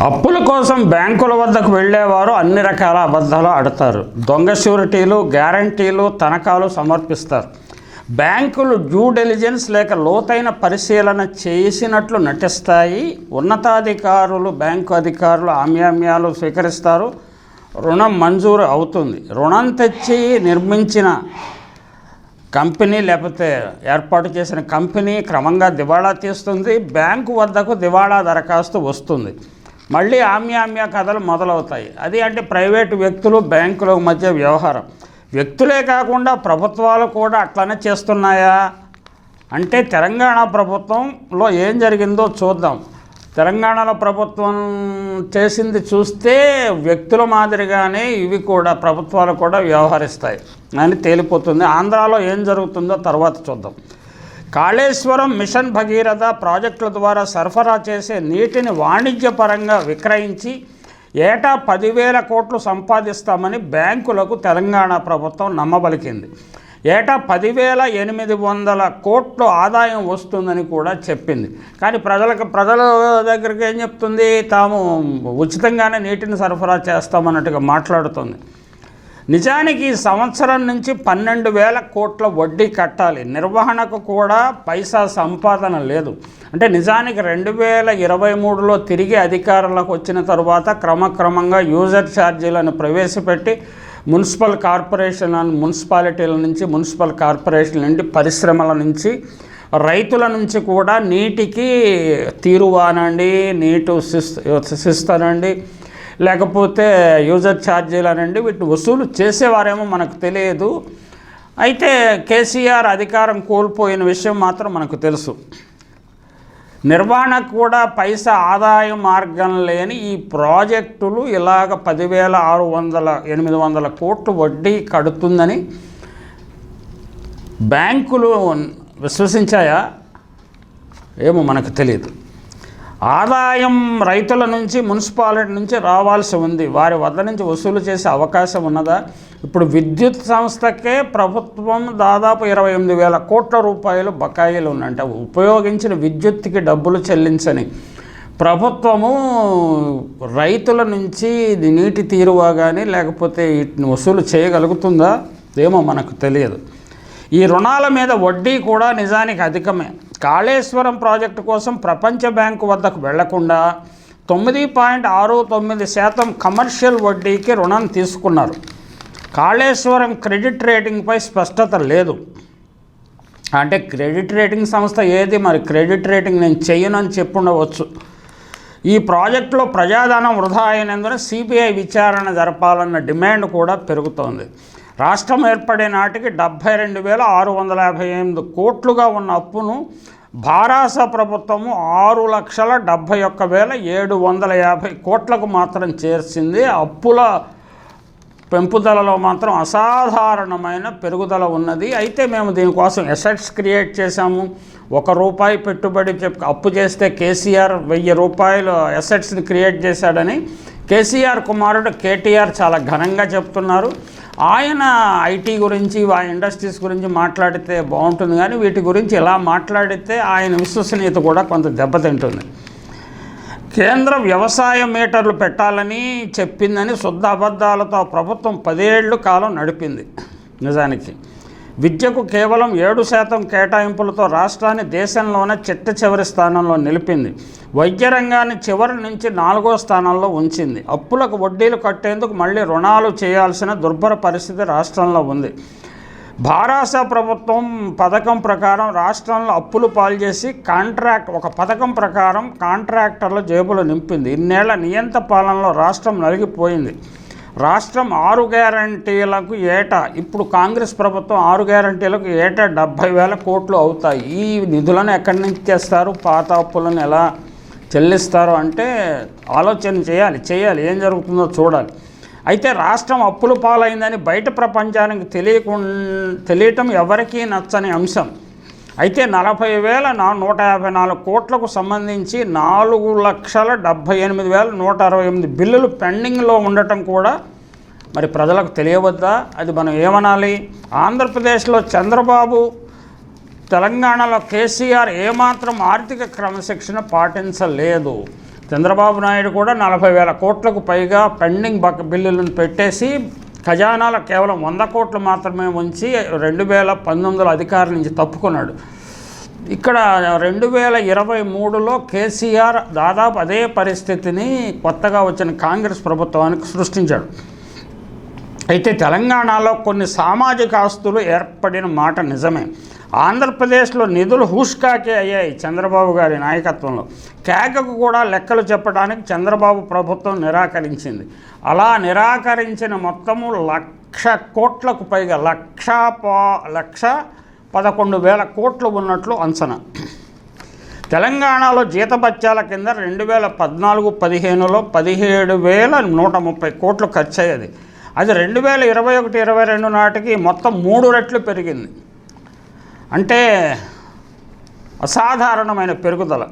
అప్పుల కోసం బ్యాంకుల వద్దకు వెళ్ళేవారు అన్ని రకాల అబద్ధాలు ఆడతారు. దొంగ షూరిటీలు గ్యారంటీలు తనఖాలు సమర్పిస్తారు. బ్యాంకులు డ్యూ డెలిజెన్స్ లేక లోతైన పరిశీలన చేసినట్లు నటిస్తాయి. ఉన్నతాధికారులు బ్యాంకు అధికారులు ఆమ్యామ్యాలు స్వీకరిస్తారు. రుణం మంజూరు అవుతుంది. రుణం తెచ్చి నిర్మించిన కంపెనీ లేకపోతే ఏర్పాటు చేసిన కంపెనీ క్రమంగా దివాళా తీస్తుంది. బ్యాంకు వద్దకు దివాళా దరఖాస్తు వస్తుంది. మళ్ళీ ఆమ్యామ్య కథలు మొదలవుతాయి. అది అంటే ప్రైవేటు వ్యక్తులు బ్యాంకుల మధ్య వ్యవహారం. వ్యక్తులే కాకుండా ప్రభుత్వాలు కూడా అట్లనే చేస్తున్నాయా? అంటే తెలంగాణ ప్రభుత్వంలో ఏం జరిగిందో చూద్దాం. తెలంగాణలో ప్రభుత్వం చేసింది చూస్తే వ్యక్తుల మాదిరిగానే ఇవి కూడా ప్రభుత్వాలు కూడా వ్యవహరిస్తాయి అని తేలిపోతుంది. ఆంధ్రాలో ఏం జరుగుతుందో తర్వాత చూద్దాం. కాళేశ్వరం మిషన్ భగీరథ ప్రాజెక్టుల ద్వారా సరఫరా చేసే నీటిని వాణిజ్యపరంగా విక్రయించి ఏటా పదివేల కోట్లు సంపాదిస్తామని బ్యాంకులకు తెలంగాణ ప్రభుత్వం నమ్మబలికింది. ఏటా పదివేల ఎనిమిది వందల కోట్లు ఆదాయం వస్తుందని కూడా చెప్పింది. కానీ ప్రజలకు ప్రజల దగ్గరికి ఏం చెప్తుంది? తాము ఉచితంగానే నీటిని సరఫరా చేస్తామన్నట్టుగా మాట్లాడుతుంది. నిజానికి ఈ సంవత్సరం నుంచి పన్నెండు వేల కోట్ల వడ్డీ కట్టాలి. నిర్వహణకు కూడా పైసా సంపాదన లేదు. అంటే నిజానికి రెండు వేల ఇరవై మూడులో తిరిగి అధికారంలోకి వచ్చిన తర్వాత క్రమక్రమంగా యూజర్ ఛార్జీలను ప్రవేశపెట్టి మున్సిపల్ కార్పొరేషన్ అండ్ మున్సిపాలిటీల నుంచి మున్సిపల్ కార్పొరేషన్ నుండి పరిశ్రమల నుంచి రైతుల నుంచి కూడా నీటికి తీరువానండి నీటు శిస్ శిస్తనండి లేకపోతే యూజర్ ఛార్జీలు అనండి వీటిని వసూలు చేసేవారేమో మనకు తెలియదు. అయితే కేసీఆర్ అధికారం కోల్పోయిన విషయం మాత్రం మనకు తెలుసు. నిర్వహణకు కూడా పైసా ఆదాయ మార్గం లేని ఈ ప్రాజెక్టులు ఇలాగ పదివేల ఆరు వందల ఎనిమిది వందల కోట్లు వడ్డీ కడుతుందని బ్యాంకులు విశ్వసించాయా? ఏమో మనకు తెలియదు. ఆదాయం రైతుల నుంచి మున్సిపాలిటీ నుంచి రావాల్సి ఉంది. వారి వద్ద నుంచి వసూలు చేసే అవకాశం ఉన్నదా? ఇప్పుడు విద్యుత్ సంస్థకే ప్రభుత్వం దాదాపు ఇరవై ఎనిమిది వేల కోట్ల రూపాయలు బకాయిలు ఉన్నాయంటే ఉపయోగించిన విద్యుత్కి డబ్బులు చెల్లించని ప్రభుత్వము రైతుల నుంచి నీటి తీరువా కానీ లేకపోతే వీటిని వసూలు చేయగలుగుతుందా? ఏమో మనకు తెలియదు. ఈ రుణాల మీద వడ్డీ కూడా నిజానికి అధికమే. కాళేశ్వరం ప్రాజెక్టు కోసం ప్రపంచ బ్యాంకు వద్దకు వెళ్ళకుండా తొమ్మిది పాయింట్ ఆరు తొమ్మిది శాతం కమర్షియల్ వడ్డీకి రుణం తీసుకున్నారు. కాళేశ్వరం క్రెడిట్ రేటింగ్పై స్పష్టత లేదు. అంటే క్రెడిట్ రేటింగ్ సంస్థ ఏది? మరి క్రెడిట్ రేటింగ్ నేను చెయ్యనని చెప్పుండవచ్చు. ఈ ప్రాజెక్టులో ప్రజాధనం వృధా అయినందున సిబిఐ విచారణ జరపాలన్న డిమాండ్ కూడా పెరుగుతోంది. రాష్ట్రం ఏర్పడే నాటికి డెబ్భై రెండు వేల ఆరు వందల యాభై ఎనిమిది కోట్లుగా ఉన్న అప్పును భారాస ప్రభుత్వము ఆరు లక్షల డెబ్భై ఒక్క వేల ఏడు వందల యాభై కోట్లకు మాత్రం చేర్చింది. అప్పుల పెంపుదలలో మాత్రం అసాధారణమైన పెరుగుదల ఉన్నది. అయితే మేము దీనికోసం ఎసెట్స్ క్రియేట్ చేశాము. ఒక రూపాయి పెట్టుబడి చెప్ అప్పు చేస్తే కేసీఆర్ వెయ్యి రూపాయలు ఎసెట్స్ని క్రియేట్ చేశాడని కేసీఆర్ కుమారుడు కేటీఆర్ చాలా ఘనంగా చెప్తున్నారు. ఆయన ఐటీ గురించి ఆ ఇండస్ట్రీస్ గురించి మాట్లాడితే బాగుంటుంది కానీ వీటి గురించి ఇలా మాట్లాడితే ఆయన విశ్వసనీయత కూడా కొంత దెబ్బతింటుంది. కేంద్ర వ్యవసాయ మీటర్లు పెట్టాలని చెప్పిందని శుద్ధ అబద్ధాలతో ప్రభుత్వం పదేళ్ళు కాలం నడిపింది నిజానికి. విద్యకు కేవలం ఏడు శాతం కేటాయింపులతో రాష్ట్రాన్ని దేశంలోనే చిట్ట చివరి స్థానంలో నిలిపింది. వైద్య రంగాన్ని చివరి నుంచి నాలుగో స్థానంలో ఉంచింది. అప్పులకు వడ్డీలు కట్టేందుకు మళ్ళీ రుణాలు చేయాల్సిన దుర్భర పరిస్థితి రాష్ట్రంలో ఉంది. భారాస ప్రభుత్వం పథకం ప్రకారం రాష్ట్రంలో అప్పులు పాల్చేసి కాంట్రాక్ట్ ఒక పథకం ప్రకారం కాంట్రాక్టర్ల జేబులు నింపింది. ఇన్నేళ్ళ నియంత పాలనలో రాష్ట్రం నలిగిపోయింది. రాష్ట్రం ఆరు గ్యారంటీలకు ఏటా? ఇప్పుడు కాంగ్రెస్ ప్రభుత్వం ఆరు గ్యారంటీలకు ఏటా డెబ్భై వేల కోట్లు అవుతాయి. ఈ నిధులను ఎక్కడి నుంచి తెస్తారు? పాత అప్పులను ఎలా చెల్లిస్తారు అంటే ఆలోచన చేయాలి చేయాలి. ఏం జరుగుతుందో చూడాలి. అయితే రాష్ట్రం అప్పుల పాలైందని బయట ప్రపంచానికి తెలియకుండా తెలియటం ఎవరికీ నచ్చని అంశం. అయితే నలభై వేల నా నూట యాభై నాలుగు కోట్లకు సంబంధించి నాలుగు లక్షల డెబ్భై ఎనిమిది వేల నూట అరవై ఎనిమిది బిల్లులు పెండింగ్లో ఉండటం కూడా మరి ప్రజలకు తెలియవద్దా? అది మనం ఏమనాలి? ఆంధ్రప్రదేశ్లో చంద్రబాబు తెలంగాణలో కేసీఆర్ ఏమాత్రం ఆర్థిక క్రమశిక్షణ పాటించలేదు. చంద్రబాబు నాయుడు కూడా నలభై వేల కోట్లకు పైగా పెండింగ్ బిల్లులను పెట్టేసి ఖజానాలో కేవలం వంద కోట్లు మాత్రమే ఉంచి రెండు వేల పంతొమ్మిదిలో అధికారం నుంచి తప్పుకున్నాడు. ఇక్కడ రెండు వేల ఇరవై మూడులో కేసీఆర్ దాదాపు అదే పరిస్థితిని కొత్తగా వచ్చిన కాంగ్రెస్ ప్రభుత్వానికి సృష్టించాడు. అయితే తెలంగాణలో కొన్ని సామాజిక ఆస్తులు ఏర్పడిన మాట నిజమే. ఆంధ్రప్రదేశ్లో నిధులు హుష్కాకే అయ్యాయి చంద్రబాబు గారి నాయకత్వంలో. కేకకు కూడా లెక్కలు చెప్పడానికి చంద్రబాబు ప్రభుత్వం నిరాకరించింది. అలా నిరాకరించిన మొత్తము లక్ష కోట్లకు పైగా లక్ష పా లక్ష పదకొండు వేల కోట్లు ఉన్నట్లు అంచనా. తెలంగాణలో జీతభత్యాల కింద రెండు వేల పద్నాలుగు పదిహేనులో పదిహేడు వేల నూట ముప్పై కోట్లు ఖర్చు అయ్యేది అది రెండు వేల ఇరవై ఒకటి ఇరవై రెండు నాటికి మొత్తం మూడు రెట్లు పెరిగింది. అంటే అసాధారణమైన పెరుగుదల.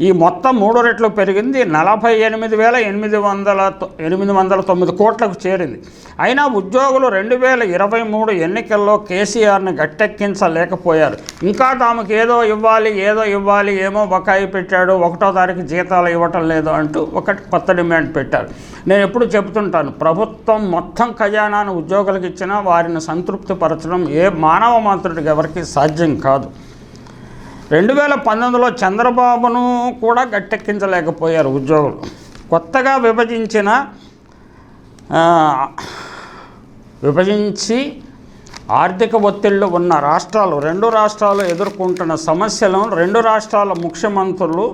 ఈ మొత్తం మూడు రెట్లు పెరిగింది. నలభై ఎనిమిది వేల ఎనిమిది వందల తొ- ఎనిమిది వందల తొమ్మిది కోట్లకు చేరింది. అయినా ఉద్యోగులు రెండు వేల ఇరవై మూడు ఎన్నికల్లో కేసీఆర్ని గట్టెక్కించలేకపోయారు. ఇంకా తాముకు ఏదో ఇవ్వాలి ఏదో ఇవ్వాలి ఏమో బకాయి పెట్టాడు ఒకటో తారీఖు జీతాలు ఇవ్వటం లేదు అంటూ ఒకటి కొత్త డిమాండ్ పెట్టారు. నేను ఎప్పుడు చెబుతుంటాను ప్రభుత్వం మొత్తం ఖజానాను ఉద్యోగులకు ఇచ్చినా వారిని సంతృప్తిపరచడం ఏ మానవ మంత్రుడికి ఎవరికి సాధ్యం కాదు. రెండు వేల పంతొమ్మిదిలో చంద్రబాబును కూడా గట్టెక్కించలేకపోయారు ఉద్యోగులు. కొత్తగా విభజించిన విభజించి ఆర్థిక ఒత్తిళ్ళు ఉన్న రాష్ట్రాలు రెండు రాష్ట్రాలు ఎదుర్కొంటున్న సమస్యలను రెండు రాష్ట్రాల ముఖ్యమంత్రులు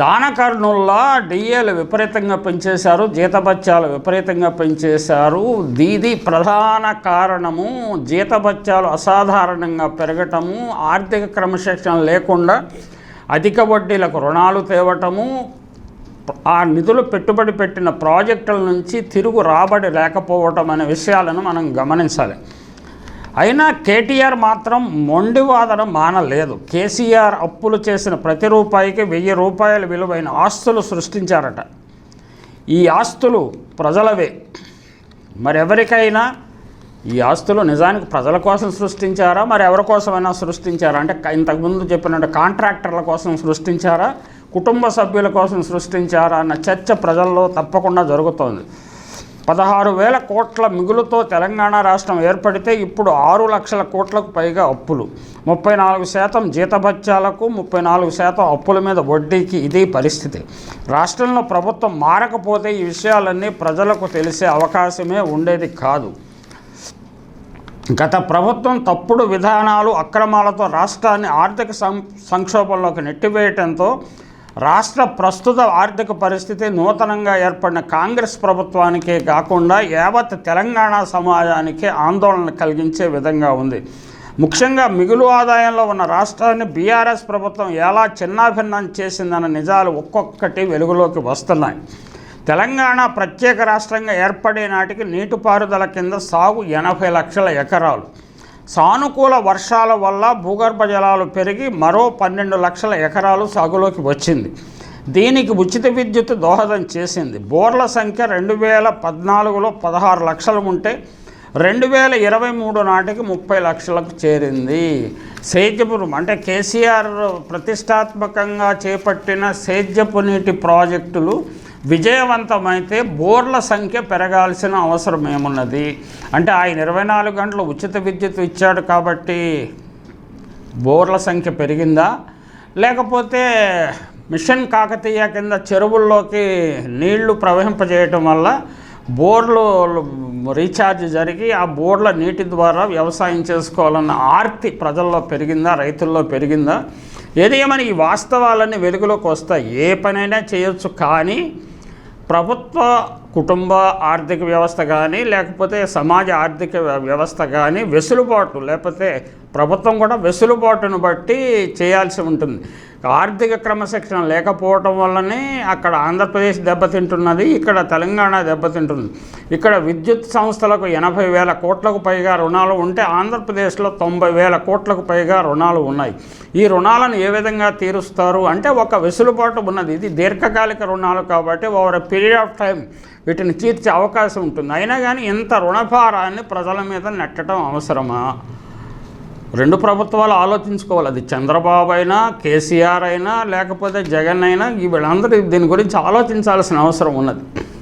దానకర్ణుల్లా డిఏలు విపరీతంగా పెంచేశారు జీతభత్యాలు విపరీతంగా పెంచేశారు. దీది ప్రధాన కారణము జీతభత్యాలు అసాధారణంగా పెరగటము ఆర్థిక క్రమశిక్షణ లేకుండా అధిక వడ్డీలకు రుణాలు తేవటము ఆ నిధులు పెట్టుబడి పెట్టిన ప్రాజెక్టుల నుంచి తిరుగు రాబడి లేకపోవటం అనే విషయాలను మనం గమనించాలి. అయినా కేటీఆర్ మాత్రం మొండివాదన మానలేదు. కేసీఆర్ అప్పులు చేసిన ప్రతి రూపాయికి వెయ్యి రూపాయల విలువైన ఆస్తులు సృష్టించారట. ఈ ఆస్తులు ప్రజలవే. మరెవరికైనా ఈ ఆస్తులు నిజానికి ప్రజల కోసం సృష్టించారా? మరి ఎవరి కోసమైనా సృష్టించారా? అంటే ఇంతకుముందు చెప్పినట్టు కాంట్రాక్టర్ల కోసం సృష్టించారా? కుటుంబ సభ్యుల కోసం సృష్టించారా? అన్న చర్చ ప్రజల్లో తప్పకుండా జరుగుతోంది. పదహారు వేల కోట్ల మిగులుతో తెలంగాణ రాష్ట్రం ఏర్పడితే ఇప్పుడు ఆరు లక్షల కోట్లకు పైగా అప్పులు. ముప్పై నాలుగు శాతం జీతభత్యాలకు ముప్పై నాలుగు శాతం అప్పుల మీద వడ్డీకి ఇది పరిస్థితి. రాష్ట్రంలో ప్రభుత్వం మారకపోతే ఈ విషయాలన్నీ ప్రజలకు తెలిసే అవకాశమే ఉండేది కాదు. గత ప్రభుత్వం తప్పుడు విధానాలు అక్రమాలతో రాష్ట్రాన్ని ఆర్థిక సం సంక్షోభంలోకి నెట్టివేయటంతో రాష్ట్ర ప్రస్తుత ఆర్థిక పరిస్థితి నూతనంగా ఏర్పడిన కాంగ్రెస్ ప్రభుత్వానికే కాకుండా యావత్ తెలంగాణ సమాజానికి ఆందోళన కలిగించే విధంగా ఉంది. ముఖ్యంగా మిగులు ఆదాయంలో ఉన్న రాష్ట్రాన్ని బీఆర్ఎస్ ప్రభుత్వం ఎలా చిన్నాభిన్నం చేసిందన్న నిజాలు ఒక్కొక్కటి వెలుగులోకి వస్తున్నాయి. తెలంగాణ ప్రత్యేక రాష్ట్రంగా ఏర్పడే నాటికి నీటిపారుదల కింద సాగు ఎనభై లక్షల ఎకరాలు. సానుకూల వర్షాల వల్ల భూగర్భ జలాలు పెరిగి మరో పన్నెండు లక్షల ఎకరాలు సాగులోకి వచ్చింది. దీనికి ఉచిత విద్యుత్ దోహదం చేసింది. బోర్ల సంఖ్య రెండు వేల పద్నాలుగులో పదహారు లక్షలు ఉంటే రెండు వేల ఇరవై మూడు నాటికి ముప్పై లక్షలకు చేరింది. సేద్యపు అంటే కేసీఆర్ ప్రతిష్టాత్మకంగా చేపట్టిన సేద్యపు నీటి ప్రాజెక్టులు విజయవంతమైతే బోర్ల సంఖ్య పెరగాల్సిన అవసరం ఏమున్నది? అంటే ఆయన ఇరవై నాలుగు గంటలు ఉచిత విద్యుత్ ఇచ్చాడు కాబట్టి బోర్ల సంఖ్య పెరిగిందా? లేకపోతే మిషన్ కాకతీయ కింద చెరువుల్లోకి నీళ్ళు ప్రవహింపజేయటం వల్ల బోర్లు రీఛార్జ్ జరిగి ఆ బోర్ల నీటి ద్వారా వ్యవసాయం చేసుకోవాలన్న ఆర్తి ప్రజల్లో పెరిగిందా? రైతుల్లో పెరిగిందా? ఏది ఈ వాస్తవాలన్నీ వెలుగులోకి వస్తాయి. ఏ పనైనా చేయొచ్చు కానీ ప్రభుత్వ కుటుంబ ఆర్థిక వ్యవస్థ కానీ లేకపోతే సమాజ ఆర్థిక వ్యవస్థ కానీ వెసులుబాటు లేకపోతే ప్రభుత్వం కూడా వెసులుబాటును బట్టి చేయాల్సి ఉంటుంది. ఆర్థిక క్రమశిక్షణ లేకపోవటం వల్లనే అక్కడ ఆంధ్రప్రదేశ్ దెబ్బతింటున్నది ఇక్కడ తెలంగాణ దెబ్బతింటుంది. ఇక్కడ విద్యుత్ సంస్థలకు ఎనభై వేల కోట్లకు పైగా రుణాలు ఉంటే ఆంధ్రప్రదేశ్లో తొంభై వేల కోట్లకు పైగా రుణాలు ఉన్నాయి. ఈ రుణాలను ఏ విధంగా తీరుస్తారు? అంటే ఒక వెసులుబాటు ఉన్నది. ఇది దీర్ఘకాలిక రుణాలు కాబట్టి ఓవర్ పీరియడ్ ఆఫ్ టైం వీటిని తీర్చే అవకాశం ఉంటుంది. అయినా కానీ ఇంత రుణభారాన్ని ప్రజల మీద నెట్టడం అవసరమా? రెండు ప్రభుత్వాలు ఆలోచించుకోవాలి. అది చంద్రబాబు అయినా కేసీఆర్ అయినా లేకపోతే జగన్ అయినా వీళ్ళందరూ దీని గురించి ఆలోచించాల్సిన అవసరం ఉన్నది.